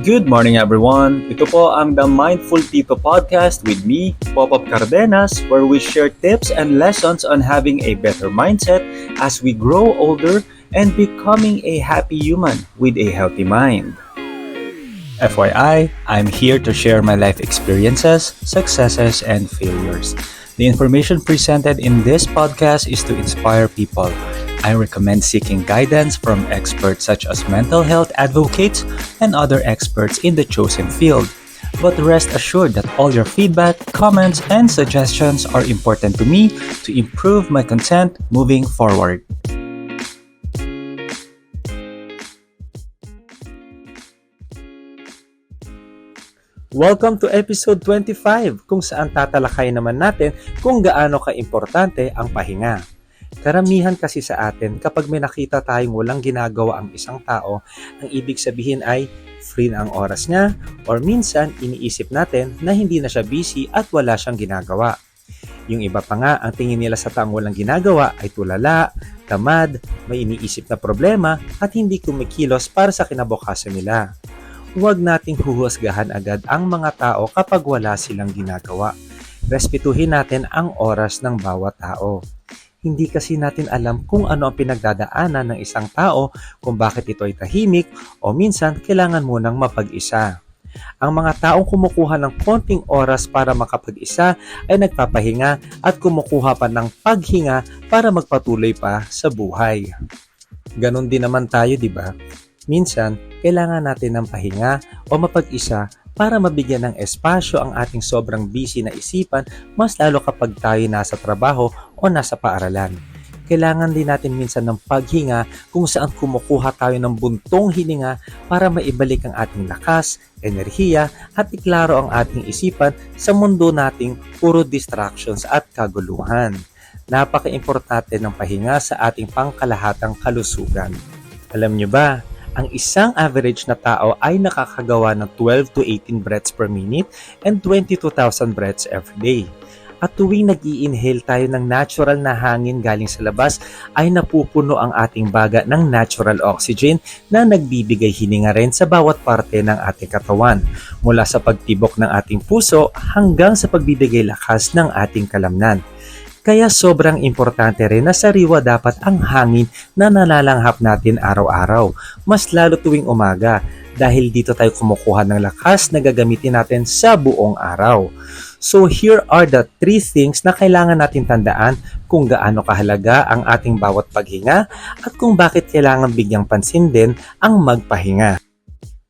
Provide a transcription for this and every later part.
Good morning everyone! Ito po ang The Mindful Tito Podcast with me, Pop-Up Cardenas, where we share tips and lessons on having a better mindset as we grow older and becoming a happy human with a healthy mind. FYI, I'm here to share my life experiences, successes, and failures. The information presented in this podcast is to inspire people. I recommend seeking guidance from experts such as mental health advocates and other experts in the chosen field. But rest assured that all your feedback, comments, and suggestions are important to me to improve my content moving forward. Welcome to episode 25 kung saan tatalakay naman natin kung gaano ka-importante ang pahinga. Karamihan kasi sa atin kapag may nakita tayong walang ginagawa ang isang tao, ang ibig sabihin ay free na ang oras niya or minsan iniisip natin na hindi na siya busy at wala siyang ginagawa. Yung iba pa nga, ang tingin nila sa taong walang ginagawa ay tulala, tamad, may iniisip na problema at hindi kumikilos para sa kinabukasan nila huwag nating huhusgahan agad ang mga tao kapag wala silang ginagawa. Respetuhin natin ang oras ng bawat tao. Hindi kasi natin alam kung ano ang pinagdadaanan ng isang tao kung bakit ito ay tahimik o minsan kailangan munang mapag-isa. Ang mga taong kumukuha ng konting oras para makapag-isa ay nagpapahinga at kumukuha pa ng paghinga para magpatuloy pa sa buhay. Ganon din naman tayo, di ba? Minsan, kailangan natin ng pahinga o mapag-isa para mabigyan ng espasyo ang ating sobrang busy na isipan mas lalo kapag tayo nasa trabaho o nasa paaralan. Kailangan din natin minsan ng paghinga kung saan kumukuha tayo ng buntong hininga para maibalik ang ating lakas, enerhiya at iklaro ang ating isipan sa mundo nating puro distractions at kaguluhan. Napaka-importante ng pahinga sa ating pangkalahatang kalusugan. Alam niyo ba, ang isang average na tao ay nakakagawa ng 12 to 18 breaths per minute and 22,000 breaths every day. At tuwing nag inhale tayo ng natural na hangin galing sa labas, ay napupuno ang ating baga ng natural oxygen na nagbibigay hininga rin sa bawat parte ng ating katawan, mula sa pagtibok ng ating puso hanggang sa pagbibigay lakas ng ating kalamnan. Kaya sobrang importante rin na sariwa dapat ang hangin na nalalanghap natin araw-araw, mas lalo tuwing umaga dahil dito tayo kumukuha ng lakas na gagamitin natin sa buong araw. So here are the three things na kailangan natin tandaan kung gaano kahalaga ang ating bawat paghinga at kung bakit kailangan bigyang pansin din ang magpahinga.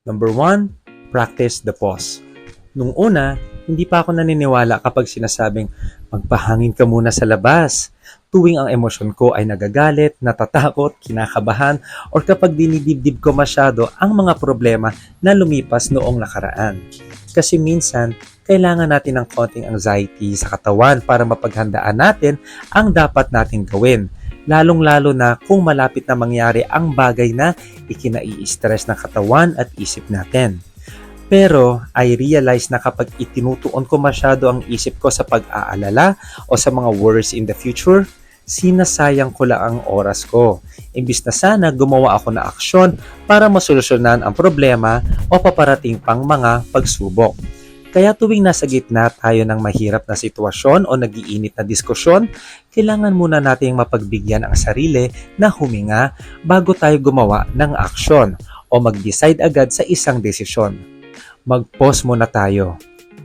Number one, practice the pause. Nung una, hindi pa ako naniniwala kapag sinasabing magpahangin ka muna sa labas. Tuwing ang emosyon ko ay nagagalit, natatakot, kinakabahan, or kapag dinidibdib ko masyado ang mga problema na lumipas noong nakaraan. Kasi minsan, kailangan natin ng konting anxiety sa katawan para mapaghandaan natin ang dapat nating gawin lalong-lalo na kung malapit na mangyari ang bagay na ikinai-stress ng katawan at isip natin. Pero I realize na kapag itinutuon ko masyado ang isip ko sa pag-aalala o sa mga worries in the future, sinasayang ko lang ang oras ko. Imbis na sana gumawa ako na aksyon para masolusyonan ang problema o paparating pang mga pagsubok. Kaya tuwing nasa gitna tayo ng mahirap na sitwasyon o nagiinit na diskusyon, kailangan muna nating mapagbigyan ang sarili na huminga bago tayo gumawa ng aksyon o mag-decide agad sa isang desisyon mag-pause muna tayo.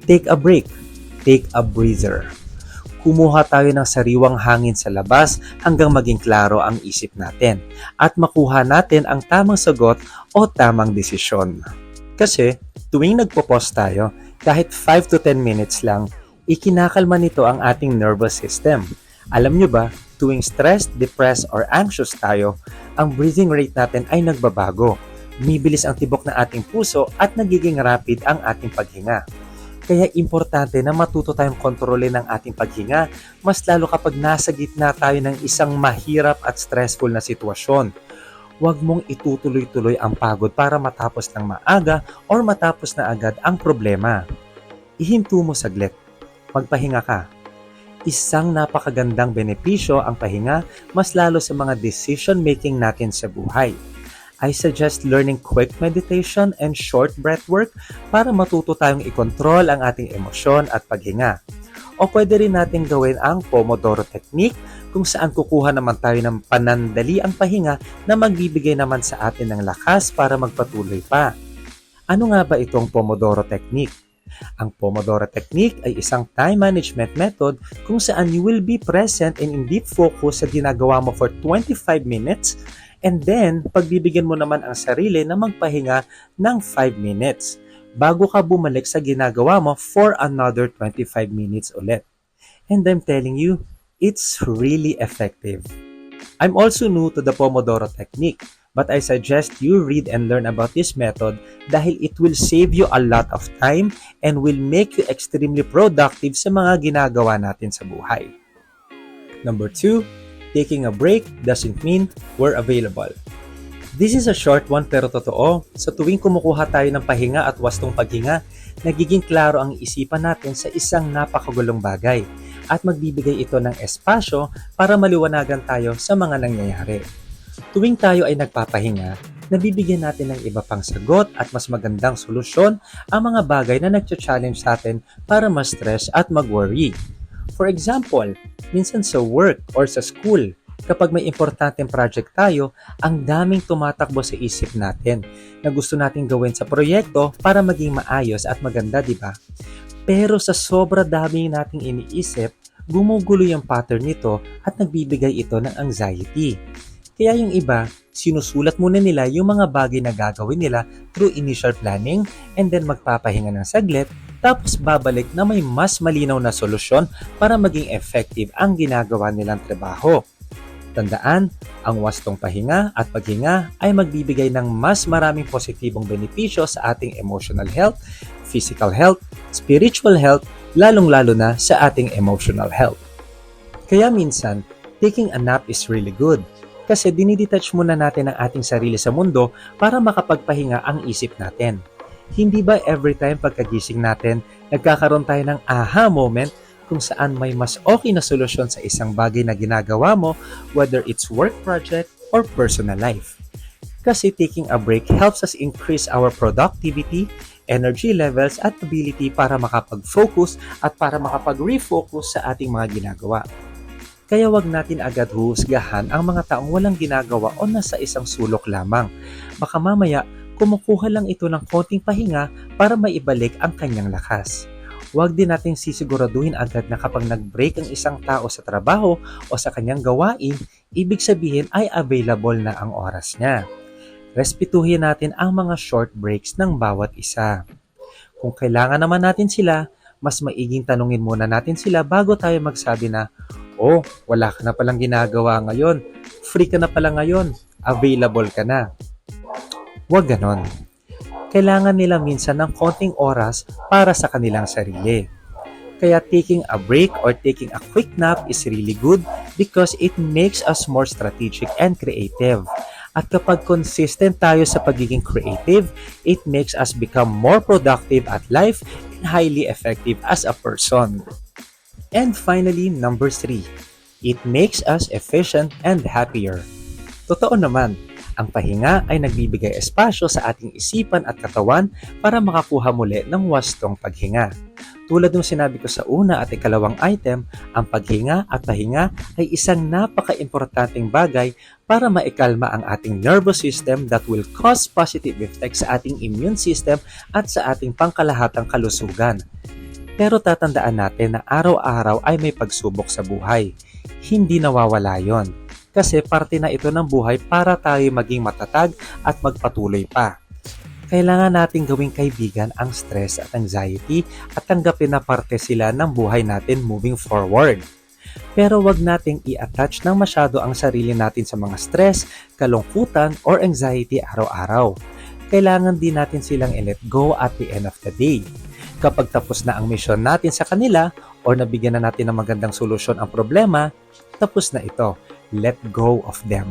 Take a break. Take a breather. Kumuha tayo ng sariwang hangin sa labas hanggang maging klaro ang isip natin at makuha natin ang tamang sagot o tamang desisyon. Kasi tuwing nagpo-pause tayo, kahit 5 to 10 minutes lang, ikinakalma nito ang ating nervous system. Alam nyo ba, tuwing stressed, depressed, or anxious tayo, ang breathing rate natin ay nagbabago Bumibilis ang tibok ng ating puso at nagiging rapid ang ating paghinga. Kaya importante na matuto tayong kontrolin ang ating paghinga, mas lalo kapag nasa gitna tayo ng isang mahirap at stressful na sitwasyon. Huwag mong itutuloy-tuloy ang pagod para matapos ng maaga or matapos na agad ang problema. Ihinto mo saglit. Magpahinga ka. Isang napakagandang benepisyo ang pahinga mas lalo sa mga decision making natin sa buhay I suggest learning quick meditation and short breath work para matuto tayong i-control ang ating emosyon at paghinga. O pwede rin natin gawin ang Pomodoro Technique kung saan kukuha naman tayo ng panandali ang pahinga na magbibigay naman sa atin ng lakas para magpatuloy pa. Ano nga ba itong Pomodoro Technique? Ang Pomodoro Technique ay isang time management method kung saan you will be present and in deep focus sa ginagawa mo for 25 minutes and then pagbibigyan mo naman ang sarili na magpahinga ng 5 minutes bago ka bumalik sa ginagawa mo for another 25 minutes ulit. And I'm telling you, it's really effective. I'm also new to the Pomodoro technique, but I suggest you read and learn about this method dahil it will save you a lot of time and will make you extremely productive sa mga ginagawa natin sa buhay. Number 2, taking a break doesn't mean we're available. This is a short one pero totoo. Sa tuwing kumukuha tayo ng pahinga at wastong paghinga, nagiging klaro ang isipan natin sa isang napakagulong bagay at magbibigay ito ng espasyo para maliwanagan tayo sa mga nangyayari. Tuwing tayo ay nagpapahinga, nabibigyan natin ng iba pang sagot at mas magandang solusyon ang mga bagay na nagcha-challenge sa atin para ma-stress at mag-worry. For example, minsan sa work or sa school, kapag may importanteng project tayo, ang daming tumatakbo sa isip natin na gusto nating gawin sa proyekto para maging maayos at maganda, di ba? Pero sa sobra dami nating iniisip, gumugulo yung pattern nito at nagbibigay ito ng anxiety. Kaya yung iba, sinusulat muna nila yung mga bagay na gagawin nila through initial planning and then magpapahinga ng saglit tapos babalik na may mas malinaw na solusyon para maging effective ang ginagawa nilang trabaho. Tandaan, ang wastong pahinga at paghinga ay magbibigay ng mas maraming positibong benepisyo sa ating emotional health, physical health, spiritual health, lalong-lalo na sa ating emotional health. Kaya minsan, taking a nap is really good kasi dinidetach muna natin ang ating sarili sa mundo para makapagpahinga ang isip natin. Hindi ba every time pagkagising natin, nagkakaroon tayo ng aha moment kung saan may mas okay na solusyon sa isang bagay na ginagawa mo, whether it's work project or personal life. Kasi taking a break helps us increase our productivity, energy levels at ability para makapag-focus at para makapag-refocus sa ating mga ginagawa. Kaya wag natin agad husgahan ang mga taong walang ginagawa o nasa isang sulok lamang. Baka mamaya, kumukuha lang ito ng konting pahinga para maibalik ang kanyang lakas huwag din nating sisiguraduhin agad na kapag nag-break ang isang tao sa trabaho o sa kanyang gawain, ibig sabihin ay available na ang oras niya. Respetuhin natin ang mga short breaks ng bawat isa. Kung kailangan naman natin sila, mas maiging tanungin muna natin sila bago tayo magsabi na, Oh, wala ka na palang ginagawa ngayon. Free ka na pala ngayon. Available ka na. Huwag ganon kailangan nila minsan ng konting oras para sa kanilang sarili. Kaya taking a break or taking a quick nap is really good because it makes us more strategic and creative. At kapag consistent tayo sa pagiging creative, it makes us become more productive at life and highly effective as a person. And finally, number three, it makes us efficient and happier. Totoo naman, ang pahinga ay nagbibigay espasyo sa ating isipan at katawan para makakuha muli ng wastong paghinga. Tulad ng sinabi ko sa una at ikalawang item, ang paghinga at pahinga ay isang napaka-importanting bagay para maikalma ang ating nervous system that will cause positive effects sa ating immune system at sa ating pangkalahatang kalusugan. Pero tatandaan natin na araw-araw ay may pagsubok sa buhay. Hindi nawawala yon kasi parte na ito ng buhay para tayo maging matatag at magpatuloy pa. Kailangan nating gawing kaibigan ang stress at anxiety at tanggapin na parte sila ng buhay natin moving forward. Pero wag nating i-attach ng masyado ang sarili natin sa mga stress, kalungkutan, or anxiety araw-araw. Kailangan din natin silang i-let go at the end of the day. Kapag tapos na ang mission natin sa kanila or nabigyan na natin ng magandang solusyon ang problema, tapos na ito let go of them.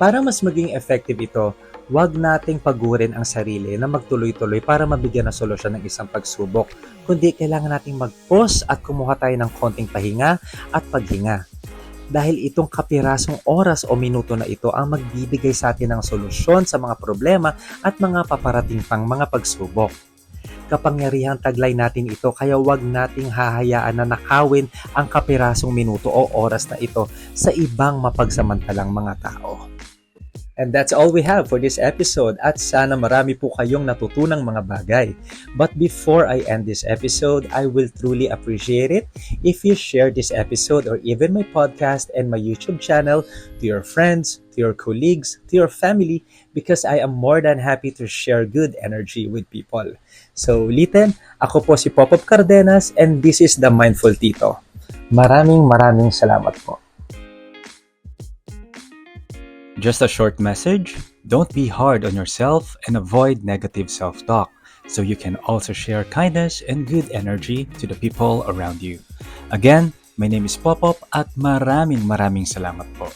Para mas maging effective ito, huwag nating pagurin ang sarili na magtuloy-tuloy para mabigyan ng solusyon ng isang pagsubok, kundi kailangan nating mag-pause at kumuha tayo ng konting pahinga at paghinga. dahil itong kapirasong oras o minuto na ito ang magbibigay sa atin ng solusyon sa mga problema at mga paparating pang mga pagsubok. Kapangyarihang taglay natin ito kaya wag nating hahayaan na nakawin ang kapirasong minuto o oras na ito sa ibang mapagsamantalang mga tao. And that's all we have for this episode at sana marami po kayong natutunang mga bagay. But before I end this episode, I will truly appreciate it if you share this episode or even my podcast and my YouTube channel to your friends, your colleagues, to your family because I am more than happy to share good energy with people. So, ulitin, ako po si Popop Cardenas and this is the Mindful Tito. Maraming maraming salamat po. Just a short message don't be hard on yourself and avoid negative self talk so you can also share kindness and good energy to the people around you. Again, my name is Popop at maraming maraming salamat po.